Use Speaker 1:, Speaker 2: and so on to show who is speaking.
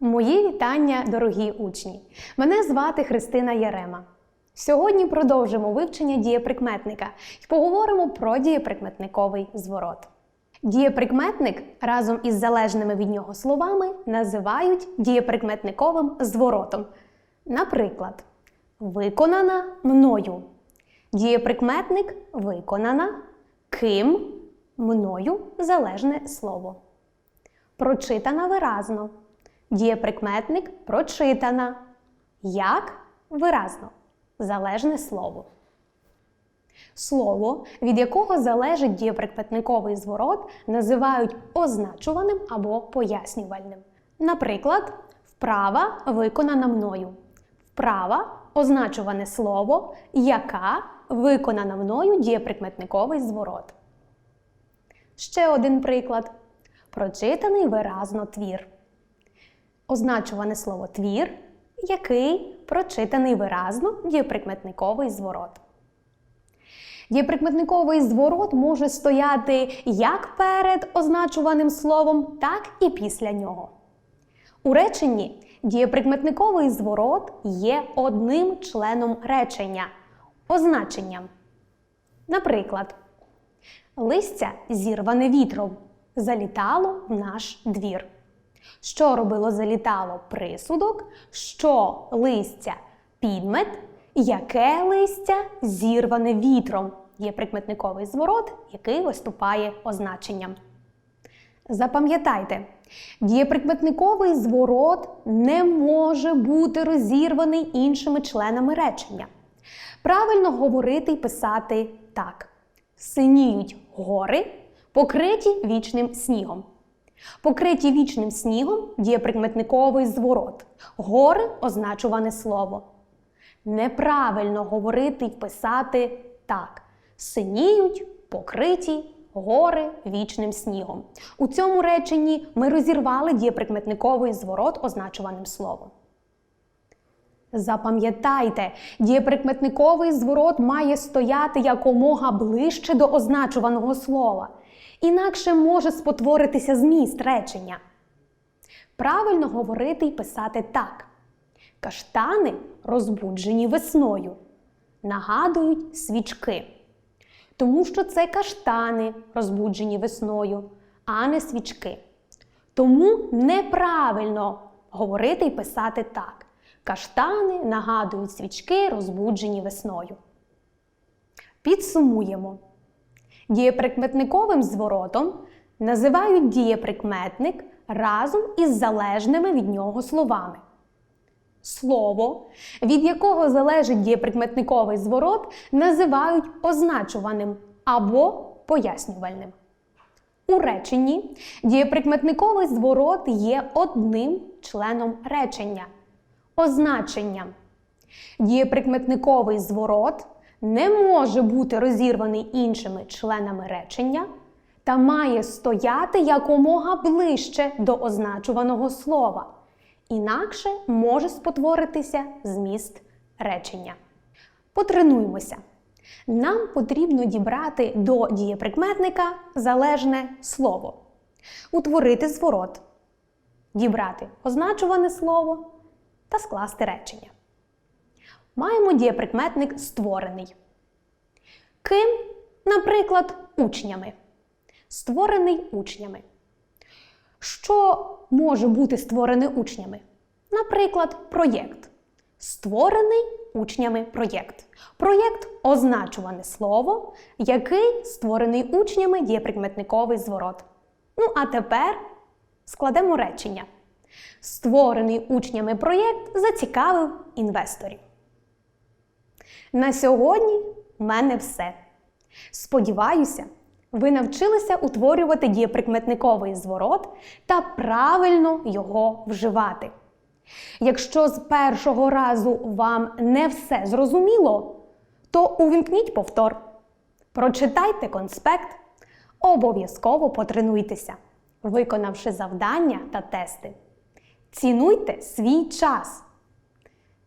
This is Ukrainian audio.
Speaker 1: Мої вітання, дорогі учні! Мене звати Христина Ярема. Сьогодні продовжимо вивчення дієприкметника і поговоримо про дієприкметниковий зворот. Дієприкметник разом із залежними від нього словами називають дієприкметниковим зворотом. Наприклад, виконана мною. Дієприкметник виконана, ким мною залежне слово. Прочитана виразно. Дієприкметник прочитана. Як виразно. Залежне слово. Слово, від якого залежить дієприкметниковий зворот, називають означуваним або пояснювальним. Наприклад, вправа виконана мною. Вправа означуване слово, яка виконана мною дієприкметниковий зворот. Ще один приклад. Прочитаний виразно твір. Означуване слово твір, який прочитаний виразно дієприкметниковий зворот. Дієприкметниковий зворот може стояти як перед означуваним словом, так і після нього. У реченні дієприкметниковий зворот є одним членом речення означенням. Наприклад, листя зірване вітром залітало в наш двір. Що робило залітало присудок, що листя підмет, яке листя зірване вітром є прикметниковий зворот, який виступає означенням. Запам'ятайте, дієприкметниковий зворот не може бути розірваний іншими членами речення. Правильно говорити і писати так: синіють гори, покриті вічним снігом. Покриті вічним снігом дієприкметниковий зворот. Гори означуване слово. Неправильно говорити і писати так: синіють, покриті гори вічним снігом. У цьому реченні ми розірвали дієприкметниковий зворот означуваним словом. Запам'ятайте, дієприкметниковий зворот має стояти якомога ближче до означуваного слова. Інакше може спотворитися зміст речення. Правильно говорити і писати так. Каштани розбуджені весною. Нагадують свічки. Тому що це каштани розбуджені весною, а не свічки. Тому неправильно говорити і писати так. Каштани нагадують свічки, розбуджені весною. Підсумуємо. Дієприкметниковим зворотом називають дієприкметник разом із залежними від нього словами. Слово, від якого залежить дієприкметниковий зворот, називають означуваним або пояснювальним. У реченні дієприкметниковий зворот є одним членом речення означенням. Дієприкметниковий зворот не може бути розірваний іншими членами речення та має стояти якомога ближче до означуваного слова. Інакше може спотворитися зміст речення. Потренуймося. Нам потрібно дібрати до дієприкметника залежне слово, утворити зворот, дібрати означуване слово та скласти речення. Маємо дієприкметник створений. Ким, наприклад, учнями. Створений учнями. Що може бути створений учнями? Наприклад, проєкт. Створений учнями проєкт. Проєкт означуване слово, який створений учнями дієприкметниковий зворот. Ну, а тепер складемо речення. Створений учнями проєкт зацікавив інвесторів. На сьогодні в мене все. Сподіваюся, ви навчилися утворювати дієприкметниковий зворот та правильно його вживати. Якщо з першого разу вам не все зрозуміло, то увімкніть повтор. Прочитайте конспект, обов'язково потренуйтеся, виконавши завдання та тести. Цінуйте свій час.